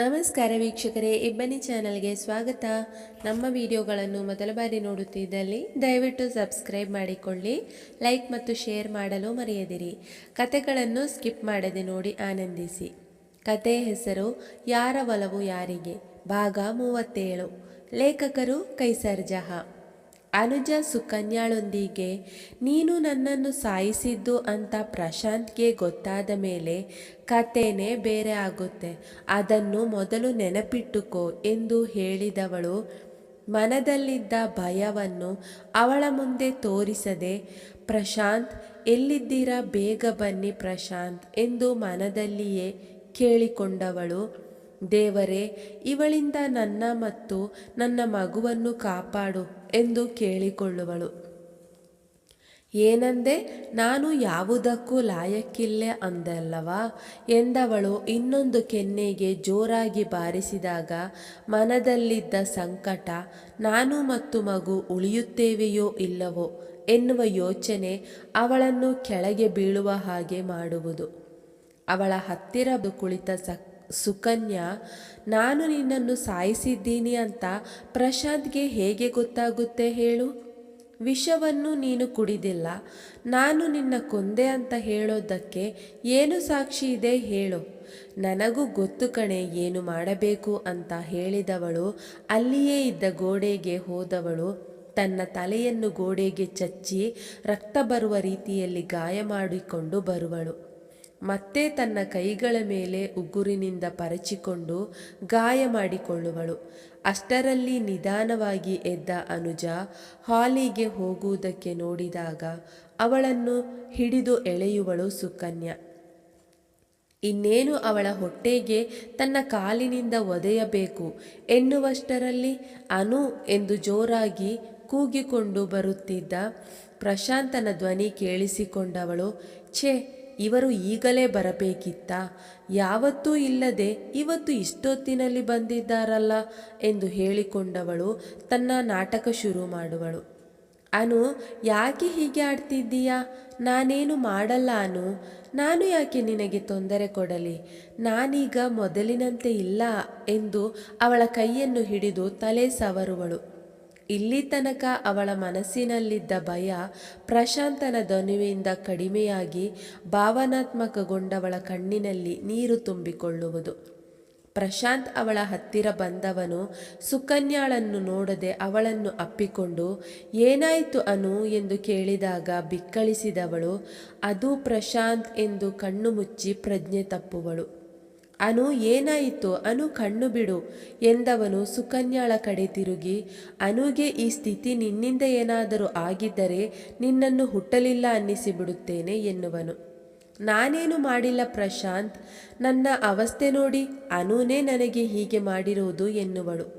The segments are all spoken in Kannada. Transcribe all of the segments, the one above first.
ನಮಸ್ಕಾರ ವೀಕ್ಷಕರೇ, ಇಬ್ಬನಿ ಚಾನಲ್ಗೆ ಸ್ವಾಗತ. ನಮ್ಮ ವಿಡಿಯೋಗಳನ್ನು ಮೊದಲ ಬಾರಿ ನೋಡುತ್ತಿದ್ದಲ್ಲಿ ದಯವಿಟ್ಟು ಸಬ್ಸ್ಕ್ರೈಬ್ ಮಾಡಿಕೊಳ್ಳಿ, ಲೈಕ್ ಮತ್ತು ಶೇರ್ ಮಾಡಲು ಮರೆಯದಿರಿ. ಕತೆಗಳನ್ನು ಸ್ಕಿಪ್ ಮಾಡದೆ ನೋಡಿ ಆನಂದಿಸಿ. ಕತೆ ಹೆಸರು ಯಾರ ಒಲವು ಯಾರಿಗೆ? ಭಾಗ ಮೂವತ್ತೇಳು. ಲೇಖಕರು ಕೈಸರ್ ಜಹಾ. ಅನುಜ ಸುಕನ್ಯಾಳೊಂದಿಗೆ, ನೀನು ನನ್ನನ್ನು ಸಾಯಿಸಿದ್ದು ಅಂತ ಪ್ರಶಾಂತ್ಗೆ ಗೊತ್ತಾದ ಮೇಲೆ ಕಥೆನೇ ಬೇರೆ ಆಗುತ್ತೆ. ಅದನ್ನು ಮೊದಲು ನೆನಪಿಟ್ಟುಕೋ ಎಂದು ಹೇಳಿದವಳು. ಮನದಲ್ಲಿದ್ದ ಭಯವನ್ನು ಅವಳ ಮುಂದೆ ತೋರಿಸದೆ, ಪ್ರಶಾಂತ್, ಎಲ್ಲಿದ್ದೀರಾ? ಬೇಗ ಬನ್ನಿ ಪ್ರಶಾಂತ್ ಎಂದು ಮನದಲ್ಲಿಯೇ ಕೇಳಿಕೊಂಡವಳು. ದೇವರೇ, ಇವಳಿಂದ ನನ್ನ ಮತ್ತು ನನ್ನ ಮಗುವನ್ನು ಕಾಪಾಡು. ಎಂದು ಕೇಳಿಕೊಳ್ಳುವಳು. ಏನಂದೆ? ನಾನು ಯಾವುದಕ್ಕೂ ಲಾಯಕ್ಕಿಲ್ಲ ಅಂದಲ್ಲವಾ? ಎಂದವಳು ಇನ್ನೊಂದು ಕೆನ್ನೆಗೆ ಜೋರಾಗಿ ಬಾರಿಸಿದಾಗ, ಮನದಲ್ಲಿದ್ದ ಸಂಕಟ, ನಾನು ಮತ್ತು ಮಗು ಉಳಿಯುತ್ತೇವೆಯೋ ಇಲ್ಲವೋ? ಎನ್ನುವ ಯೋಚನೆ ಅವಳನ್ನು ಕೆಳಗೆ ಬೀಳುವ ಹಾಗೆ ಮಾಡುವುದು. ಅವಳ ಹತ್ತಿರ ಕುಳಿತ ಸ ಸುಕನ್ಯಾ, ನಾನು ನಿನ್ನನ್ನು ಸಾಯಿಸಿದ್ದೀನಿ ಅಂತ ಪ್ರಶಾಂತ್ಗೆ ಹೇಗೆ ಗೊತ್ತಾಗುತ್ತೆ ಹೇಳು? ವಿಷವನ್ನು ನೀನು ಕುಡಿದಿಲ್ಲ. ನಾನು ನಿನ್ನ ಕೊಂದೆ ಅಂತ ಹೇಳೋದಕ್ಕೆ ಏನು ಸಾಕ್ಷಿ ಇದೆ ಹೇಳು. ನನಗೂ ಗೊತ್ತು ಕಣೆ ಏನು ಮಾಡಬೇಕು ಅಂತ ಹೇಳಿದವಳು ಅಲ್ಲಿಯೇ ಇದ್ದ ಗೋಡೆಗೆ ಹೋದವಳು. ತನ್ನ ತಲೆಯನ್ನು ಗೋಡೆಗೆ ಚಚ್ಚಿ ರಕ್ತ ಬರುವ ರೀತಿಯಲ್ಲಿ ಗಾಯ ಮಾಡಿಕೊಂಡು ಬರುವಳು. ಮತ್ತೆ ತನ್ನ ಕೈಗಳ ಮೇಲೆ ಉಗುರಿನಿಂದ ಪರಚಿಕೊಂಡು ಗಾಯ ಮಾಡಿಕೊಳ್ಳುವಳು. ಅಷ್ಟರಲ್ಲಿ ನಿಧಾನವಾಗಿ ಎದ್ದ ಅನುಜ ಹಾಲಿಗೆ ಹೋಗುವುದಕ್ಕೆ ನೋಡಿದಾಗ ಅವಳನ್ನು ಹಿಡಿದು ಎಳೆಯುವಳು ಸುಕನ್ಯಾ. ಇನ್ನೇನು ಅವಳ ಹೊಟ್ಟೆಗೆ ತನ್ನ ಕಾಲಿನಿಂದ ಒದೆಯಬೇಕು ಎನ್ನುವಷ್ಟರಲ್ಲಿ ಅನು ಎಂದು ಜೋರಾಗಿ ಕೂಗಿಕೊಂಡು ಬರುತ್ತಿದ್ದ ಪ್ರಶಾಂತನ ಧ್ವನಿ ಕೇಳಿಸಿಕೊಂಡವಳು, ಛೇ ಇವರು ಈಗಲೇ ಬರಬೇಕಿತ್ತಾ? ಯಾವತ್ತೂ ಇಲ್ಲದೆ ಇವತ್ತು ಇಷ್ಟೊತ್ತಿನಲ್ಲಿ ಬಂದಿದ್ದಾರಲ್ಲ ಎಂದು ಹೇಳಿಕೊಂಡವಳು ತನ್ನ ನಾಟಕ ಶುರು ಮಾಡುವಳು. ಅನು, ಯಾಕೆ ಹೀಗೆ ಆಡ್ತಿದ್ದೀಯಾ? ನಾನೇನು ಮಾಡಲ್ಲ ಅನು. ನಾನು ಯಾಕೆ ನಿನಗೆ ತೊಂದರೆ ಕೊಡಲಿ? ನಾನೀಗ ಮೊದಲಿನಂತೆ ಇಲ್ಲ ಎಂದು ಅವಳ ಕೈಯನ್ನು ಹಿಡಿದು ತಲೆ ಸವರುವಳು. ಇಲ್ಲಿ ತನಕ ಅವಳ ಮನಸ್ಸಿನಲ್ಲಿದ್ದ ಭಯ ಪ್ರಶಾಂತನ ಧ್ವನಿಯಿಂದ ಕಡಿಮೆಯಾಗಿ ಭಾವನಾತ್ಮಕಗೊಂಡವಳ ಕಣ್ಣಿನಲ್ಲಿ ನೀರು ತುಂಬಿಕೊಳ್ಳುವುದು. ಪ್ರಶಾಂತ್ ಅವಳ ಹತ್ತಿರ ಬಂದವನು ಸುಕನ್ಯಾಳನ್ನು ನೋಡದೆ ಅವಳನ್ನು ಅಪ್ಪಿಕೊಂಡು, ಏನಾಯಿತು ಅನು? ಎಂದು ಕೇಳಿದಾಗ ಬಿಕ್ಕಳಿಸಿದವಳು, ಅದು ಪ್ರಶಾಂತ್ ಎಂದು ಕಣ್ಣು ಮುಚ್ಚಿ ಪ್ರಜ್ಞೆ ತಪ್ಪುವಳು. ಅನು ಏನಾಯಿತು? ಅನು ಕಣ್ಣು ಬಿಡು ಎಂದವನು ಸುಕನ್ಯಾಳ ಕಡೆ ತಿರುಗಿ, ಅನುಗೆ ಈ ಸ್ಥಿತಿ ನಿನ್ನಿಂದ ಏನಾದರೂ ಆಗಿದ್ದರೆ ನಿನ್ನನ್ನು ಹುಟ್ಟಲಿಲ್ಲ ಅನ್ನಿಸಿಬಿಡುತ್ತೇನೆ ಎನ್ನುವನು. ನಾನೇನು ಮಾಡಿಲ್ಲ ಪ್ರಶಾಂತ್? ನನ್ನ ಅವಸ್ಥೆ ನೋಡಿ ಅನೂನೇ ನನಗೆ ಹೀಗೆ ಮಾಡಿರುವುದು ಎನ್ನುವಳು.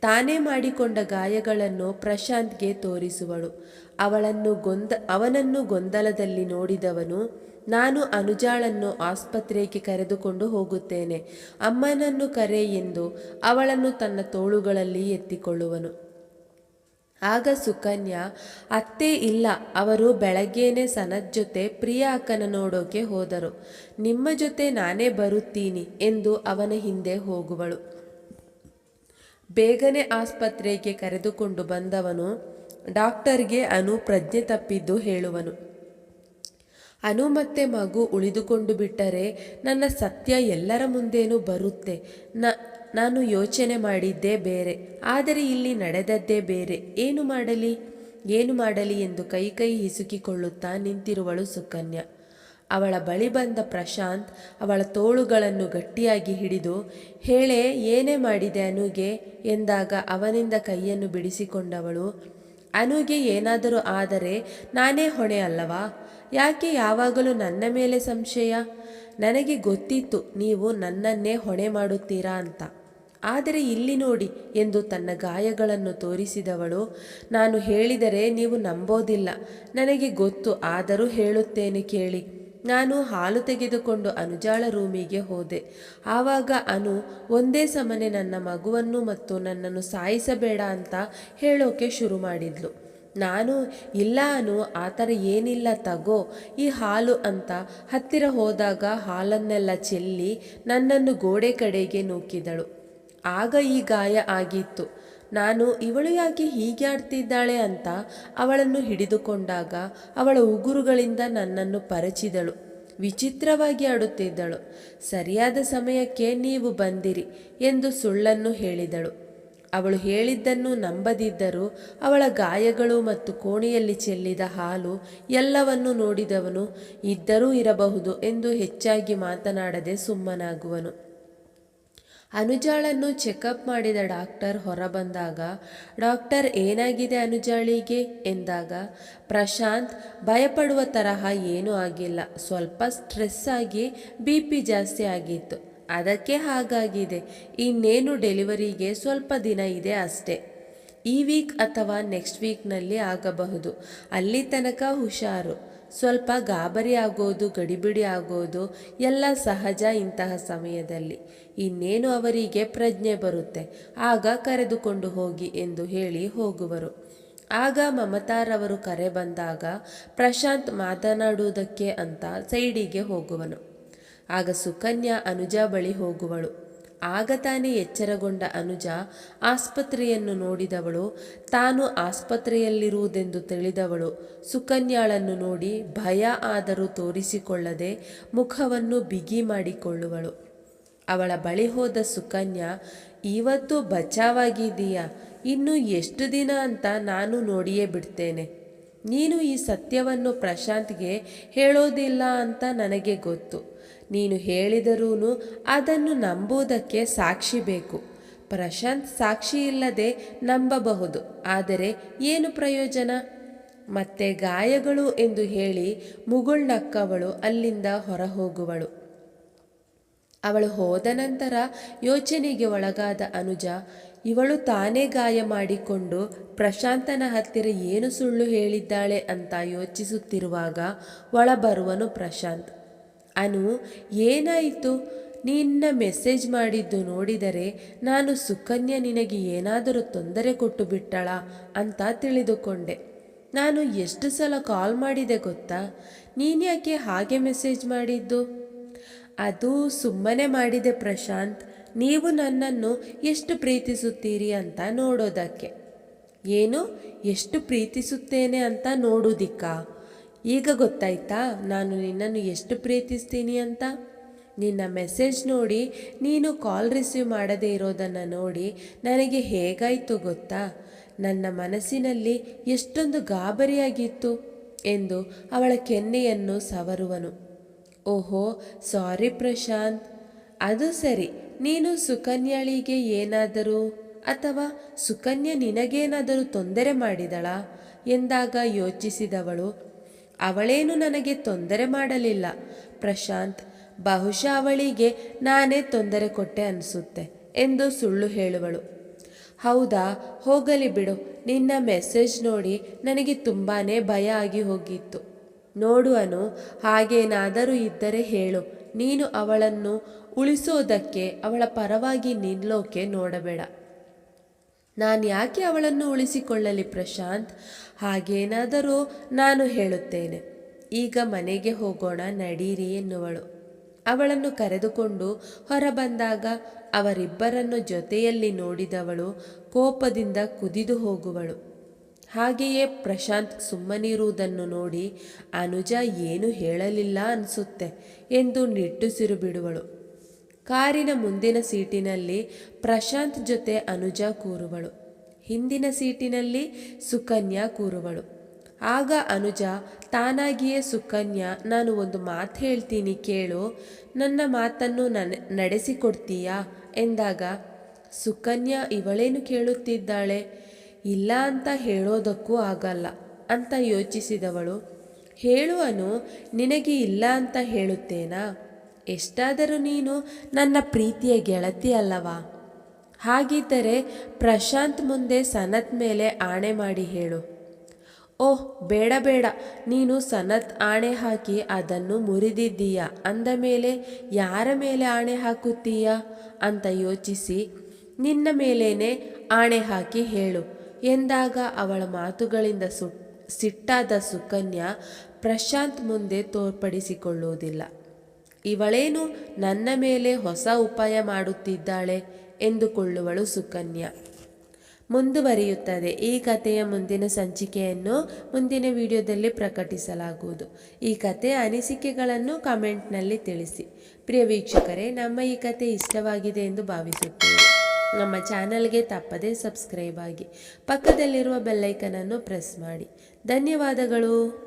ತಾನೇ ಮಾಡಿಕೊಂಡ ಗಾಯಗಳನ್ನು ಪ್ರಶಾಂತ್ಗೆ ತೋರಿಸುವಳು. ಅವಳನ್ನು ಗೊಂದ ಅವನನ್ನು ಗೊಂದಲದಲ್ಲಿ ನೋಡಿದವನು ನಾನು ಅನುಜಾಳನ್ನು ಆಸ್ಪತ್ರೆಗೆ ಕರೆದುಕೊಂಡು ಹೋಗುತ್ತೇನೆ. ಅಮ್ಮನನ್ನು ಕರೆ ಎಂದು ಅವಳನ್ನು ತನ್ನ ತೋಳುಗಳಲ್ಲಿ ಎತ್ತಿಕೊಳ್ಳುವನು. ಆಗ ಸುಕನ್ಯಾ, ಅತ್ತೆ ಇಲ್ಲ, ಅವರು ಬೆಳಗ್ಗೆನೆ ಸನತ್ ಜೊತೆ ಪ್ರಿಯ ಅಕ್ಕನ ನೋಡೋಕೆ ಹೋದರು. ನಿಮ್ಮ ಜೊತೆ ನಾನೇ ಬರುತ್ತೀನಿ ಎಂದು ಅವನ ಹಿಂದೆ ಹೋಗುವಳು. ಬೇಗನೆ ಆಸ್ಪತ್ರೆಗೆ ಕರೆದುಕೊಂಡು ಬಂದವನು, ಡಾಕ್ಟರ್ಗೆ ಅನು ಪ್ರಜ್ಞೆ ತಪ್ಪಿದ್ದು ಹೇಳುವನು. ಅನು ಮತ್ತೆ ಮಗು ಉಳಿದುಕೊಂಡು ಬಿಟ್ಟರೆ ನನ್ನ ಸತ್ಯ ಎಲ್ಲರ ಮುಂದೇನೂ ಬರುತ್ತೆ? ನ, ನಾನು ಯೋಚನೆ ಮಾಡಿದ್ದೇ ಬೇರೆ. ಆದರೆ ಇಲ್ಲಿ ನಡೆದದ್ದೇ ಬೇರೆ. ಏನು ಮಾಡಲಿ? ಏನು ಮಾಡಲಿ ಎಂದು ಕೈ ಕೈ ಹಿಸುಕಿಕೊಳ್ಳುತ್ತಾ ನಿಂತಿರುವಳು ಸುಕನ್ಯಾ. ಅವಳ ಬಳಿ ಬಂದ ಪ್ರಶಾಂತ್ ಅವಳ ತೋಳುಗಳನ್ನು ಗಟ್ಟಿಯಾಗಿ ಹಿಡಿದು, ಹೇಳೆ, ಏನೇ ಮಾಡಿದೆ ಅನುಗೆ? ಎಂದಾಗ ಅವನಿಂದ ಕೈಯನ್ನು ಬಿಡಿಸಿಕೊಂಡವಳು, ಅನುಗೆ ಏನಾದರೂ ಆದರೆ ನಾನೇ ಹೊಣೆ ಅಲ್ಲವಾ? ಯಾಕೆ ಯಾವಾಗಲೂ ನನ್ನ ಮೇಲೆ ಸಂಶಯ? ನನಗೆ ಗೊತ್ತಿತ್ತು ನೀವು ನನ್ನನ್ನೇ ಹೊಣೆ ಮಾಡುತ್ತೀರಾ ಅಂತ. ಆದರೆ ಇಲ್ಲಿ ನೋಡಿ ಎಂದು ತನ್ನ ಗಾಯಗಳನ್ನು ತೋರಿಸಿದವಳು, ನಾನು ಹೇಳಿದರೆ ನೀವು ನಂಬೋದಿಲ್ಲ. ನನಗೆ ಗೊತ್ತು, ಆದರೂ ಹೇಳುತ್ತೇನೆ ಕೇಳಿ. ನಾನು ಹಾಲು ತೆಗೆದುಕೊಂಡು ಅನುಜಾಳ ರೂಮಿಗೆ ಹೋದೆ. ಆವಾಗ ಅನು, ಒಂದೇ ಸಮನೆ ನನ್ನ ಮಗುವನ್ನು ಮತ್ತು ನನ್ನನ್ನು ಸಾಯಿಸಬೇಡ ಅಂತ ಹೇಳೋಕೆ ಶುರು ಮಾಡಿದ್ಲು. ನಾನು ಇಲ್ಲ ಅನು ಆ ಥರ ಏನಿಲ್ಲ ತಗೋ, ಈ ಹಾಲು ಅಂತ ಹತ್ತಿರ ಹೋದಾಗ ಹಾಲನ್ನೆಲ್ಲ ಚೆಲ್ಲಿ ನನ್ನನ್ನು ಗೋಡೆ ಕಡೆಗೆ ನೂಕಿದಳು. ಆಗ ಈ ಗಾಯ ಆಗಿತ್ತು. ನಾನು ಇವಳು ಯಾಕೆ ಹೀಗೆ ಆಡ್ತಿದ್ದಾಳೆ ಅಂತ ಅವಳನ್ನು ಹಿಡಿದುಕೊಂಡಾಗ ಅವಳ ಉಗುರುಗಳಿಂದ ನನ್ನನ್ನು ಪರಚಿದಳು. ವಿಚಿತ್ರವಾಗಿ ಆಡುತ್ತಿದ್ದಳು. ಸರಿಯಾದ ಸಮಯಕ್ಕೆ ನೀವು ಬಂದಿರಿ ಎಂದು ಸುಳ್ಳನ್ನು ಹೇಳಿದಳು. ಅವಳು ಹೇಳಿದ್ದನ್ನು ನಂಬದಿದ್ದರೂ ಅವಳ ಗಾಯಗಳು ಮತ್ತು ಕೋಣೆಯಲ್ಲಿ ಚೆಲ್ಲಿದ ಹಾಲು ಎಲ್ಲವನ್ನು ನೋಡಿದವನು, ಇದ್ದರೂ ಇರಬಹುದು ಎಂದು ಹೆಚ್ಚಾಗಿ ಮಾತನಾಡದೆ ಸುಮ್ಮನಾಗುವನು. ಅನುಜಾಳನ್ನು ಚೆಕಪ್ ಮಾಡಿದ ಡಾಕ್ಟರ್ ಹೊರಬಂದಾಗ, ಡಾಕ್ಟರ್ ಏನಾಗಿದೆ ಅನುಜಾಳಿಗೆ? ಎಂದಾಗ, ಪ್ರಶಾಂತ್, ಭಯಪಡುವ ತರಹ ಏನೂ ಆಗಿಲ್ಲ. ಸ್ವಲ್ಪ ಸ್ಟ್ರೆಸ್ ಆಗಿ ಬಿ ಪಿ ಜಾಸ್ತಿ ಆಗಿತ್ತು. ಅದಕ್ಕೆ ಹಾಗಾಗಿದೆ. ಇನ್ನೇನು ಡೆಲಿವರಿಗೆ ಸ್ವಲ್ಪ ದಿನ ಇದೆ ಅಷ್ಟೇ. ಈ ವೀಕ್ ಅಥವಾ ನೆಕ್ಸ್ಟ್ ವೀಕ್ನಲ್ಲಿ ಆಗಬಹುದು. ಅಲ್ಲಿ ತನಕ ಹುಷಾರು. ಸ್ವಲ್ಪ ಗಾಬರಿ ಆಗೋದು, ಗಡಿಬಿಡಿ ಆಗೋದು, ಎಲ್ಲ ಸಹಜ ಇಂತಹ ಸಮಯದಲ್ಲಿ. ಇನ್ನೇನು ಅವರಿಗೆ ಪ್ರಜ್ಞೆ ಬರುತ್ತೆ. ಆಗ ಕರೆದುಕೊಂಡು ಹೋಗಿ ಎಂದು ಹೇಳಿ ಹೋಗುವರು. ಆಗ ಮಮತಾರವರು ಕರೆ ಬಂದಾಗ ಪ್ರಶಾಂತ್ ಮಾತನಾಡುವುದಕ್ಕೆ ಅಂತ ಸೈಡಿಗೆ ಹೋಗುವನು. ಆಗ ಸುಕನ್ಯಾ ಅನುಜ ಬಳಿ ಹೋಗುವಳು. ಆಗ ತಾನೇ ಎಚ್ಚರಗೊಂಡ ಅನುಜ ಆಸ್ಪತ್ರೆಯನ್ನು ನೋಡಿದವಳು. ತಾನು ಆಸ್ಪತ್ರೆಯಲ್ಲಿರುವುದೆಂದು ತಿಳಿದವಳು. ಸುಕನ್ಯಾಳನ್ನು ನೋಡಿ ಭಯ ಆದರೂ ತೋರಿಸಿಕೊಳ್ಳದೆ ಮುಖವನ್ನು ಬಿಗಿ ಮಾಡಿಕೊಳ್ಳುವಳು. ಅವಳ ಬಳಿ ಹೋದ ಸುಕನ್ಯಾ, ಇವತ್ತು ಬಚಾವಾಗಿದೀಯಾ ಇನ್ನು ಎಷ್ಟು ದಿನ ಅಂತ ನಾನು ನೋಡಿಯೇ ಬಿಡ್ತೇನೆ. ನೀನು ಈ ಸತ್ಯವನ್ನು ಪ್ರಶಾಂತ್ಗೆ ಹೇಳೋದಿಲ್ಲ ಅಂತ ನನಗೆ ಗೊತ್ತು. ನೀನು ಹೇಳಿದರೂ ಅದನ್ನು ನಂಬುವುದಕ್ಕೆ ಸಾಕ್ಷಿ ಬೇಕು. ಪ್ರಶಾಂತ್ ಸಾಕ್ಷಿ ಇಲ್ಲದೆ ನಂಬಬಹುದು, ಆದರೆ ಏನು ಪ್ರಯೋಜನ? ಮತ್ತೆ ಗಾಯಗಳು ಎಂದು ಹೇಳಿ ಮುಗುಳ್ನಕ್ಕವಳು ಅಲ್ಲಿಂದ ಹೊರ ಹೋಗುವಳು ಅವಳು ಹೋದ ನಂತರ ಯೋಚನೆಗೆ ಒಳಗಾದ ಅನುಜ, ಇವಳು ತಾನೇ ಗಾಯ ಮಾಡಿಕೊಂಡು ಪ್ರಶಾಂತನ ಹತ್ತಿರ ಏನು ಸುಳ್ಳು ಹೇಳಿದ್ದಾಳೆ? ಅಂತ ಯೋಚಿಸುತ್ತಿರುವಾಗ ಒಳಬರುವನು ಪ್ರಶಾಂತ್. ಅನು, ಏನಾಯಿತು? ನಿನ್ನ ಮೆಸೇಜ್ ಮಾಡಿದ್ದು ನೋಡಿದರೆ ನಾನು ಸುಕನ್ಯಾ ನಿನಗೆ ಏನಾದರೂ ತೊಂದರೆ ಕೊಟ್ಟು ಬಿಟ್ಟಳ ಅಂತ ತಿಳಿದುಕೊಂಡೆ. ನಾನು ಎಷ್ಟು ಸಲ ಕಾಲ್ ಮಾಡಿದೆ ಗೊತ್ತಾ? ನೀನ್ಯಾಕೆ ಹಾಗೆ ಮೆಸೇಜ್ ಮಾಡಿದ್ದು? ಅದು ಸುಮ್ಮನೆ ಮಾಡಿದೆ ಪ್ರಶಾಂತ್. ನೀವು ನನ್ನನ್ನು ಎಷ್ಟು ಪ್ರೀತಿಸುತ್ತೀರಿ ಅಂತ ನೋಡೋದಕ್ಕೆ. ಏನು? ಎಷ್ಟು ಪ್ರೀತಿಸುತ್ತೇನೆ ಅಂತ ನೋಡುವುದಿಕ್ಕಾ? ಈಗ ಗೊತ್ತಾಯ್ತಾ? ನಾನು ನಿನ್ನನ್ನು ಎಷ್ಟು ಪ್ರೀತಿಸ್ತೀನಿ ಅಂತ? ನಿನ್ನ ಮೆಸೇಜ್ ನೋಡಿ, ನೀನು ಕಾಲ್ ರಿಸೀವ್ ಮಾಡದೇ ಇರೋದನ್ನು ನೋಡಿ ನನಗೆ ಹೇಗಾಯಿತು ಗೊತ್ತಾ? ನನ್ನ ಮನಸ್ಸಿನಲ್ಲಿ ಎಷ್ಟೊಂದು ಗಾಬರಿಯಾಗಿತ್ತು ಎಂದು ಅವಳ ಕೆನ್ನೆಯನ್ನು ಸವರುವನು. ಓಹೋ, ಸಾರಿ ಪ್ರಶಾಂತ್. ಅದು ಸರಿ, ನೀನು ಸುಕನ್ಯಾಳಿಗೆ ಏನಾದರೂ ಅಥವಾ ಸುಕನ್ಯಾ ನಿನಗೇನಾದರೂ ತೊಂದರೆ ಮಾಡಿದಳಾ? ಎಂದಾಗ ಯೋಚಿಸಿದವಳು ಅವಳೇನು ನನಗೆ ತೊಂದರೆ ಮಾಡಲಿಲ್ಲ. ಪ್ರಶಾಂತ್, ಬಹುಶಃ ಅವಳಿಗೆ ನಾನೇ ತೊಂದರೆ ಕೊಟ್ಟೆ ಅನಿಸುತ್ತೆ ಎಂದು ಸುಳ್ಳು ಹೇಳುವಳು. ಹೌದಾ, ಹೋಗಲಿ ಬಿಡು. ನಿನ್ನ ಮೆಸೇಜ್ ನೋಡಿ ನನಗೆ ತುಂಬಾ ಭಯ ಆಗಿ ಹೋಗಿತ್ತು. ನೋಡುವನು ಹಾಗೇನಾದರೂ ಇದ್ದರೆ ಹೇಳು. ನೀನು ಅವಳನ್ನು ಉಳಿಸೋದಕ್ಕೆ, ಅವಳ ಪರವಾಗಿ ನಿಲ್ಲೋಕೆ ನೋಡಬೇಡ. ನಾನು ಯಾಕೆ ಅವಳನ್ನು ಉಳಿಸಿಕೊಳ್ಳಲಿ ಪ್ರಶಾಂತ್? ಹಾಗೇನಾದರೂ ನಾನು ಹೇಳುತ್ತೇನೆ. ಈಗ ಮನೆಗೆ ಹೋಗೋಣ, ನಡೀರಿ ಎನ್ನುವಳು. ಅವಳನ್ನು ಕರೆದುಕೊಂಡು ಹೊರಬಂದಾಗ ಅವರಿಬ್ಬರನ್ನು ಜೊತೆಯಲ್ಲಿ ನೋಡಿದವಳು ಕೋಪದಿಂದ ಕುದಿದು ಹೋಗುವಳು. ಹಾಗೆಯೇ ಪ್ರಶಾಂತ್ ಸುಮ್ಮನಿರುವುದನ್ನು ನೋಡಿ, ಅನುಜ ಏನು ಹೇಳಲಿಲ್ಲ ಅನಿಸುತ್ತೆ ಎಂದು ನಿಟ್ಟುಸಿರು ಬಿಡುವಳು. ಕಾರಿನ ಮುಂದಿನ ಸೀಟಿನಲ್ಲಿ ಪ್ರಶಾಂತ್ ಜೊತೆ ಅನುಜ ಕೂರುವಳು. ಹಿಂದಿನ ಸೀಟಿನಲ್ಲಿ ಸುಕನ್ಯಾ ಕೂರುವಳು. ಆಗ ಅನುಜ, ತಾನಾಗಿಯೇ ಸುಕನ್ಯಾ, ನಾನು ಒಂದು ಮಾತು ಹೇಳ್ತೀನಿ ಕೇಳು. ನನ್ನ ಮಾತನ್ನು ನನ್ನ ನಡೆಸಿಕೊಡ್ತೀಯಾ? ಎಂದಾಗ, ಸುಕನ್ಯಾ, ಇವಳೇನು ಕೇಳುತ್ತಿದ್ದಾಳೆ? ಇಲ್ಲ ಅಂತ ಹೇಳೋದಕ್ಕೂ ಆಗಲ್ಲ, ಅಂತ ಯೋಚಿಸಿದವಳು. ಹೇಳುವನು ನಿನಗೆ ಇಲ್ಲ ಅಂತ ಹೇಳುತ್ತೇನಾ? ಎಷ್ಟಾದರೂ ನೀನು ನನ್ನ ಪ್ರೀತಿಯ ಗೆಳತಿ ಅಲ್ಲವಾ? ಹಾಗಿದ್ದರೆ ಪ್ರಶಾಂತ್ ಮುಂದೆ ಸನತ್ ಮೇಲೆ ಆಣೆ ಮಾಡಿ ಹೇಳು. ಓಹ್, ಬೇಡ ಬೇಡ. ನೀನು ಸನತ್ ಆಣೆ ಹಾಕಿ ಅದನ್ನು ಮುರಿದಿದ್ದೀಯ? ಅಂದ ಮೇಲೆ, ಯಾರ ಮೇಲೆ ಆಣೆ ಹಾಕುತ್ತೀಯ? ಅಂತ ಯೋಚಿಸಿ ನಿನ್ನ ಮೇಲೇನೆ ಆಣೆ ಹಾಕಿ ಹೇಳು. ಎಂದಾಗ ಅವಳ ಮಾತುಗಳಿಂದ ಸು ಸಿಟ್ಟಾದ ಸುಕನ್ಯಾ ಪ್ರಶಾಂತ್ ಮುಂದೆ ತೋರ್ಪಡಿಸಿಕೊಳ್ಳುವುದಿಲ್ಲ. ಇವಳೇನು ನನ್ನ ಮೇಲೆ ಹೊಸ ಉಪಾಯ ಮಾಡುತ್ತಿದ್ದಾಳೆ ಎಂದುಕೊಳ್ಳುವಳು ಸುಕನ್ಯಾ. ಮುಂದುವರಿಯುತ್ತದೆ. ಈ ಕಥೆಯ ಮುಂದಿನ ಸಂಚಿಕೆಯನ್ನು ಮುಂದಿನ ವಿಡಿಯೋದಲ್ಲಿ ಪ್ರಕಟಿಸಲಾಗುವುದು. ಈ ಕಥೆಯ ಅನಿಸಿಕೆಗಳನ್ನು ಕಮೆಂಟ್ನಲ್ಲಿ ತಿಳಿಸಿ. ಪ್ರಿಯ ವೀಕ್ಷಕರೇ, ನಮ್ಮ ಈ ಕಥೆ ಇಷ್ಟವಾಗಿದೆ ಎಂದು ಭಾವಿಸುತ್ತೇವೆ. ನಮ್ಮ ಚಾನಲ್ಗೆ ತಪ್ಪದೇ ಸಬ್ಸ್ಕ್ರೈಬ್ ಆಗಿ. ಪಕ್ಕದಲ್ಲಿರುವ ಬೆಲ್ಲೈಕನನ್ನು ಪ್ರೆಸ್ ಮಾಡಿ. ಧನ್ಯವಾದಗಳು.